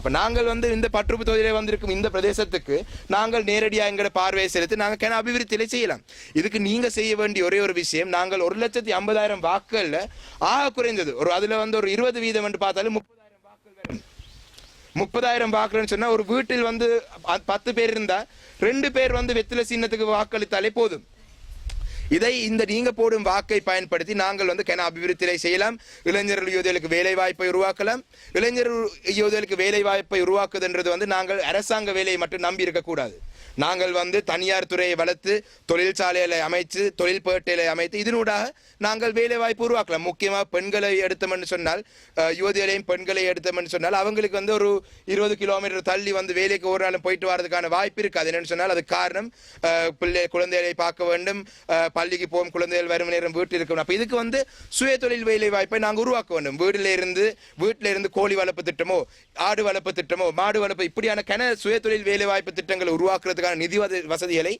அப்போ நாங்கள் வந்து இந்த பற்றுப்பு தொகுதியிலே வந்திருக்கும் இந்த பிரதேசத்துக்கு நாங்கள் நேரடியாக எங்களோட பார்வையை செலுத்தி நாங்கள் கேன அபிவிருத்தியில செய்யலாம். இதுக்கு நீங்கள் செய்ய வேண்டிய ஒரே ஒரு விஷயம் நாங்கள் ஒரு லட்சத்தி ஐம்பதாயிரம் வாக்குகளில் ஆக குறைந்தது. ஒரு அதில் வந்து ஒரு இருபது வீதம் என்று பார்த்தாலும் முப்பதாயிரம் வாக்குகள் வரும். முப்பதாயிரம் வாக்குன்னு சொன்னால் ஒரு வீட்டில் வந்து பத்து பேர் இருந்தால் ரெண்டு பேர் வந்து வெத்தில சின்னத்துக்கு வாக்களித்தாலே போதும். இதை இந்த நீங்க போடும் வாக்கை பயன்படுத்தி நாங்கள் வந்து கென அபிவிருத்தியை செய்யலாம். இளைஞர்கள் யோதிகளுக்கு வேலை வாய்ப்பை உருவாக்கலாம். இளைஞர் யோதிகளுக்கு வேலை வாய்ப்பை உருவாக்குதுன்றது வந்து நாங்கள் அரசாங்க வேலையை மட்டும் நம்பி இருக்கக்கூடாது. நாங்கள் வந்து தனியார் துறையை வளர்த்து தொழிற்சாலைகளை அமைத்து தொழில் பேட்டைகளை அமைத்து இதனூடாக நாங்கள் வேலை வாய்ப்பு உருவாக்கலாம். முக்கியமாக பெண்களை எடுத்தோம்னு சொன்னால் யுவதிகளையும் பெண்களை எடுத்தோம்னு சொன்னால் அவங்களுக்கு வந்து ஒரு இருபது கிலோமீட்டர் தள்ளி வந்து வேலைக்கு ஒரு நாளும் போயிட்டு வரதுக்கான வாய்ப்பு இருக்காது. என்னென்னு சொன்னால் அது காரணம் பிள்ளை குழந்தைகளை பார்க்க வேண்டும் பள்ளிக்கு போகும் குழந்தைகள் வரும் நேரம் வீட்டில் இருக்கணும். அப்போ இதுக்கு வந்து சுய தொழில் வேலை வாய்ப்பை நாங்கள் உருவாக்க வேண்டும். வீட்டில இருந்து வீட்டில் இருந்து கோழி வளர்ப்பு திட்டமோ ஆடு வளர்ப்பு திட்டமோ மாடு வளர்ப்பு இப்படியான கன சுய தொழில் வேலை வாய்ப்பு திட்டங்களை உருவாக்குறதுக்கான நிதி வசதிகளை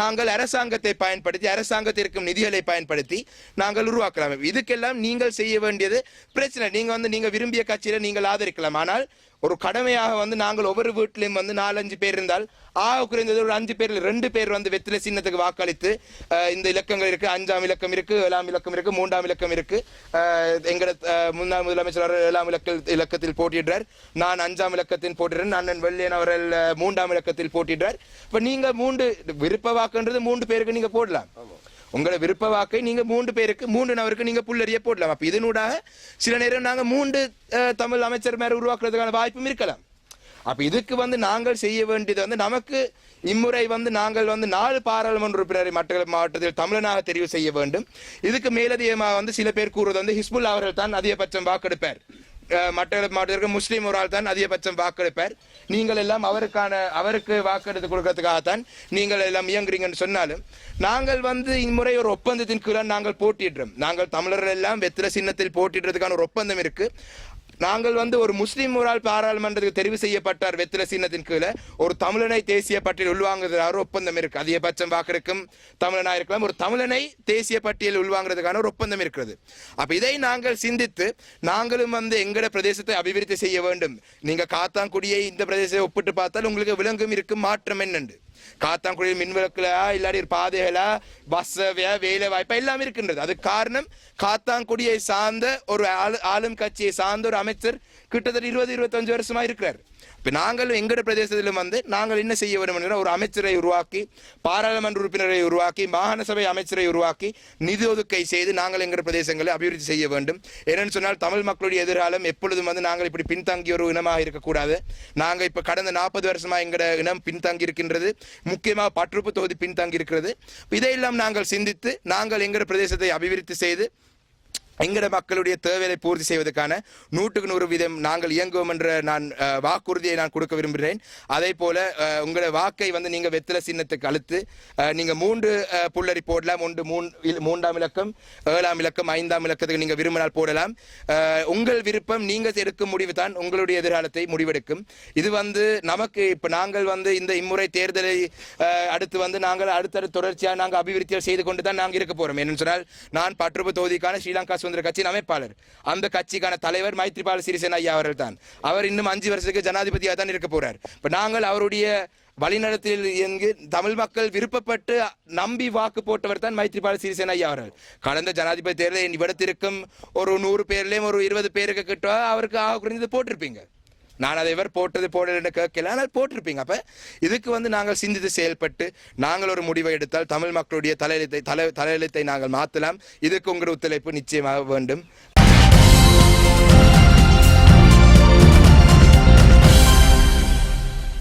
நாங்கள் அரசாங்கத்தை பயன்படுத்தி அரசாங்கத்திற்கும் நிதிகளை பயன்படுத்தி நாங்கள் உருவாக்கலாம். இதுக்கெல்லாம் நீங்கள் செய்ய வேண்டியது பிரச்சனை. நீங்க வந்து நீங்க விரும்பிய கட்சியில நீங்கள் ஆதரிக்கலாம். ஆனால் ஒரு கடமையாக வந்து நாங்கள் ஒவ்வொரு வீட்டிலையும் வந்து நாலஞ்சு பேர் இருந்தால் ஆக குறைந்தது ஒரு அஞ்சு பேரில் ரெண்டு பேர் வந்து வெத்தில சின்னத்துக்கு வாக்களித்து இந்த இலக்கங்கள் இருக்கு அஞ்சாம் இலக்கம் இருக்கு ஏழாம் இலக்கம் இருக்கு மூன்றாம் இலக்கம் இருக்கு. அஹ், முன்னாள் முதலமைச்சர் அவர்கள் ஏழாம் இலக்க இலக்கத்தில் போட்டியிடுறார். நான் அஞ்சாம் இலக்கத்தில் போட்டிடுறேன் அண்ணன் வெள்ளையன் அவர்கள் மூன்றாம் இலக்கத்தில் போட்டியிடுறார். இப்ப நீங்க மூன்று விருப்ப வாக்குன்றது மூன்று பேருக்கு நீங்க போடலாம். உங்களோட விருப்ப வாக்கை நீங்க மூன்று பேருக்கு மூன்று நபருக்கு நீங்க புல்லறிய போடலாம். அப்ப இதனூடாக சில நேரம் நாங்க மூன்று தமிழ் அமைச்சர் மேல உருவாக்குறதுக்கான வாய்ப்பும் இருக்கலாம். அப்ப இதுக்கு வந்து நாங்கள் செய்ய வேண்டியது வந்து நமக்கு இம்முறை வந்து நாங்கள் வந்து நாலு பாராளுமன்ற உறுப்பினரை மட்டக்களப்பு மாவட்டத்தில் தமிழனாக தெரிவு செய்ய வேண்டும். இதுக்கு மேலதிகமாக வந்து சில பேர் கூறுவது வந்து ஹிஸ்புல் அவர்கள் தான் அதிகபட்சம் வாக்கெடுப்பார். மற்ற மாவட்டத்திற்கு முஸ்லீம் ஒரு ஆள் தான் அதிகபட்சம் வாக்கெடுப்பார் நீங்கள் எல்லாம் அவருக்கான அவருக்கு வாக்கெடுத்து கொடுக்கறதுக்காகத்தான் நீங்கள் எல்லாம் இயங்குறீங்கன்னு சொன்னாலும் நாங்கள் வந்து இம்முறை ஒரு ஒப்பந்தத்தின் கீழே நாங்கள் போட்டிடுறோம் நாங்கள் தமிழர்கள் எல்லாம் வெத்திர சின்னத்தில் போட்டிடுறதுக்கான ஒரு ஒப்பந்தம் இருக்கு. நாங்கள் வந்து ஒரு முஸ்லீம் ஒரு ஆள் பாராளுமன்றத்துக்கு தெரிவு செய்யப்பட்டார் வெத்தில சின்னத்தின் கீழே. ஒரு தமிழனை தேசிய பட்டியல் உள்வாங்குறதுக்கான ஒப்பந்தம் இருக்கு. அதிகபட்சம் வாக்கெடுக்கும் தமிழனா இருக்கலாம். ஒரு தமிழனை தேசிய பட்டியல் உள்வாங்குறதுக்கான ஒரு ஒப்பந்தம் இருக்கிறது. அப்ப இதை நாங்கள் சிந்தித்து நாங்களும் வந்து எங்கட பிரதேசத்தை அபிவிருத்தி செய்ய வேண்டும். நீங்க காத்தாங்குடியை இந்த பிரதேசத்தை ஒப்பிட்டு பார்த்தால் உங்களுக்கு விளங்கும் இருக்கும் மாற்றம் என்னண்டு. காத்தாங்குடி மின் விளக்குலா இல்லாட்டி ஒரு பாதைகளா பஸ் வேலை வாய்ப்பா எல்லாம் இருக்கின்றது. அது காரணம் காத்தாங்குடியை சார்ந்த ஒரு ஆளு- ஆளும் கட்சியை சார்ந்த ஒரு அமைச்சர் கிட்டத்தட்ட இருபது இருபத்தஞ்சு வருஷமா இருக்கிறார். இப்போ நாங்கள் எங்கட பிரதேசத்திலும் வந்து நாங்கள் என்ன செய்ய வேண்டும் என்கிற ஒரு அமைச்சரை உருவாக்கி பாராளுமன்ற உறுப்பினரை உருவாக்கி மாகாண சபை அமைச்சரை உருவாக்கி நிதி ஒதுக்கை செய்து நாங்கள் எங்கட பிரதேசங்களை அபிவிருத்தி செய்ய வேண்டும். என்னன்னு சொன்னால் தமிழ் மக்களுடைய எதிர்காலம் எப்பொழுதும் வந்து நாங்கள் இப்படி பின்தங்கிய ஒரு இனமாக இருக்கக்கூடாது. நாங்கள் இப்போ கடந்த நாற்பது வருஷமாக எங்கட இனம் பின்தங்கி இருக்கின்றது முக்கியமாக பற்றுப்பு தொகுதி பின்தங்கி இருக்கிறது இதையெல்லாம் நாங்கள் சிந்தித்து நாங்கள் எங்கள் பிரதேசத்தை அபிவிருத்தி செய்து எங்கட மக்களுடைய தேவையை பூர்த்தி செய்வதற்கான நூற்றுக்கு நூறு வீதம் நாங்கள் இயங்குவோம் என்ற நான் வாக்குறுதியை நான் கொடுக்க விரும்புகிறேன். அதே போல உங்களோட வாக்கை வந்து நீங்கள் வெத்தில சின்னத்துக்கு அழுத்து நீங்கள் மூன்று புள்ளரி புல்லரி போடலாம். ஒன்று மூன் மூன்றாம் இலக்கம் ஏழாம் இலக்கம் ஐந்தாம் இலக்கத்துக்கு நீங்கள் விரும்பினால் போடலாம். உங்கள் விருப்பம் நீங்கள் எடுக்கும் முடிவு தான் உங்களுடைய எதிர்காலத்தை முடிவெடுக்கும். இது வந்து நமக்கு இப்போ நாங்கள் வந்து இந்த இம்முறை தேர்தலை அடுத்து வந்து நாங்கள் அடுத்த தொடர்ச்சியாக நாங்கள் அபிவிருத்திகள் செய்து கொண்டு தான் நாங்கள் இருக்க போகிறோம் என்னன்னு சொன்னால் நான் பற்றுப்பு தொகுதிக்கான ஸ்ரீலங்கா சுதந்திர கட்சியின் அமைப்பாளர். அந்த கட்சிக்கான தலைவர் மைத்ரிபால சிறிசேன ஐயா அவர்கள் தான் அவர் இன்னும் அஞ்சு வருஷத்துக்கு ஜனாதிபதியாக தான் இருக்க போறார். இப்ப நாங்கள் அவருடைய வழிநடத்தில் எங்கு தமிழ் மக்கள் விருப்பப்பட்டு நம்பி வாக்கு போட்டவர் தான் மைத்ரிபால சிறிசேன ஐயா அவர்கள். கடந்த ஜனாதிபதி தேர்தலில் இவ்விடத்திற்கும் ஒரு நூறு பேர்லயும் ஒரு இருபது பேருக்கு கிட்ட அவருக்கு ஆக குறைந்தது போட்டிருப்பீங்க. நான் அதை இவர் போட்டது போடலன்னு கேட்கல. ஆனால் போட்டிருப்பீங்க. அப்போ இதுக்கு வந்து நாங்கள் சிந்தித்து செயல்பட்டு நாங்கள் ஒரு முடிவை எடுத்தால் தமிழ் மக்களுடைய தலையெழுத்தை தலை தலையெழுத்தை நாங்கள் மாற்றலாம் இதுக்கு உங்கள் ஒத்துழைப்பு நிச்சயமாக வேண்டும்.